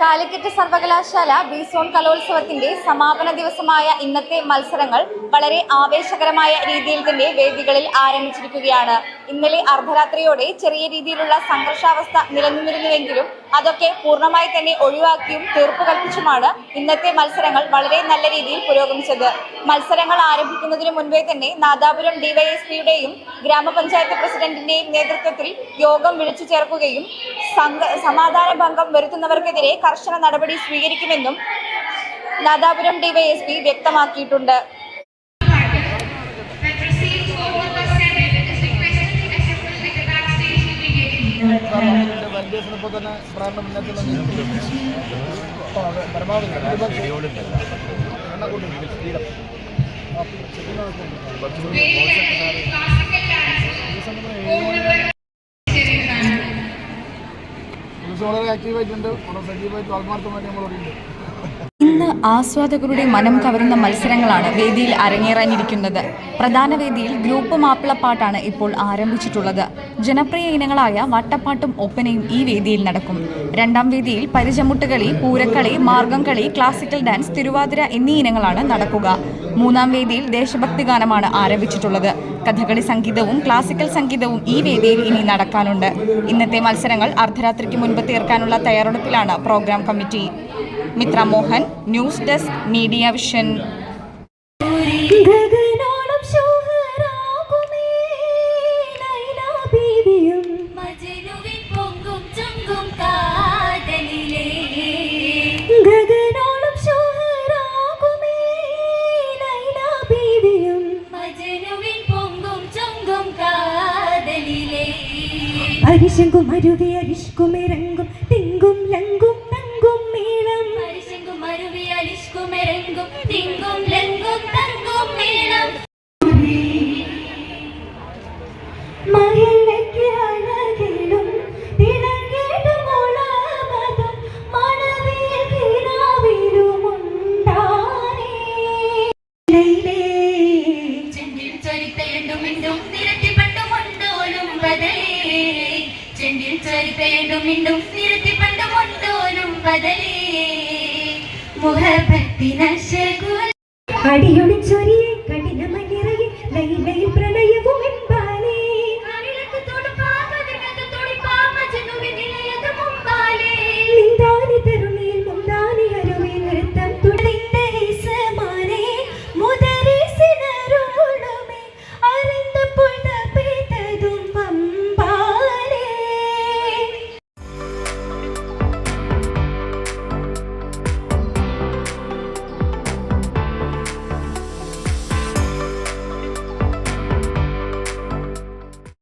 കാലിക്കറ്റ് സർവകലാശാല B zone കലോത്സവത്തിന്റെ സമാപന ദിവസമായ ഇന്നത്തെ മത്സരങ്ങൾ വളരെ ആവേശകരമായ രീതിയിൽ തന്നെ വേദികളിൽ ആരംഭിച്ചിരിക്കുകയാണ്. ഇന്നലെ അർദ്ധരാത്രിയോടെ ചെറിയ രീതിയിലുള്ള സംഘർഷാവസ്ഥ നിലനിന്നിരുന്നുവെങ്കിലും അതൊക്കെ പൂർണമായി തന്നെ ഒഴിവാക്കിയും തീർപ്പ് കൽപ്പിച്ചുമാണ് ഇന്നത്തെ മത്സരങ്ങൾ വളരെ നല്ല രീതിയിൽ പുരോഗമിച്ചത്. മത്സരങ്ങൾ ആരംഭിക്കുന്നതിന് മുൻപേ തന്നെ നാദാപുരം ഡിവൈഎസ്പിയുടെയും ഗ്രാമപഞ്ചായത്ത് പ്രസിഡന്റിന്റെയും നേതൃത്വത്തിൽ യോഗം വിളിച്ചു ചേർക്കുകയും സമാധാന ഭംഗം വരുത്തുന്നവർക്കെതിരെ കർശന നടപടി സ്വീകരിക്കുമെന്നും നാദാപുരം ഡിവൈഎസ്പി വ്യക്തമാക്കിയിട്ടുണ്ട്. കൂട്ടി സ്പീഡം Classical dance over പരമാവധി പോലീസ് വളരെ ആക്റ്റീവായിട്ടുണ്ട് വളരെ സജീവമായിട്ട് ആത്മാർത്ഥമായിട്ട് നമ്മൾ ഉണ്ട് ഇന്ന് ആസ്വാദകരുടെ മനം കവരുന്ന മത്സരങ്ങളാണ് വേദിയിൽ അരങ്ങേറാനിരിക്കുന്നത്. പ്രധാന വേദിയിൽ ഗ്രൂപ്പ് മാപ്പിളപ്പാട്ടാണ് ഇപ്പോൾ ആരംഭിച്ചിട്ടുള്ളത്. ജനപ്രിയ ഇനങ്ങളായ വട്ടപ്പാട്ടും ഒപ്പനയും ഈ വേദിയിൽ നടക്കും. രണ്ടാം വേദിയിൽ പരിചമുട്ടുകളി പൂരക്കളി മാർഗം കളി ക്ലാസിക്കൽ ഡാൻസ് തിരുവാതിര എന്നീ ഇനങ്ങളാണ് നടക്കുക. മൂന്നാം വേദിയിൽ ദേശഭക്തി ഗാനമാണ് ആരംഭിച്ചിട്ടുള്ളത്. കഥകളി സംഗീതവും ക്ലാസിക്കൽ സംഗീതവും ഈ വേദിയിൽ ഇനി നടക്കാനുണ്ട്. ഇന്നത്തെ മത്സരങ്ങൾ അർദ്ധരാത്രിക്ക് മുൻപ് തീർക്കാനുള്ള തയ്യാറെടുപ്പിലാണ് programme committee. Mithra Mohan news desk Media Vision. അരിശങ്കും അരുവി അരിഷ്കുമിറങ്ങും തിങ്കും ലങ്കും തങ്കും മേളം അരിശങ്കും അരുവി അരിഷ്കുമിറങ്ങും തിങ്കും ലങ്കും തങ്കും മേളം മഹിളയ്ക്ക് അഴകിലും ചെണ്ടിൽ ചരിത്തയണ്ടും മിണ്ടും നിരത്തി പണ്ട് കൊണ്ടോലും ബദലേ കഠിനമയിറയെ ലൈലയിൽ പ്രണയവും എമ്പാലേ നിന്താനി തരും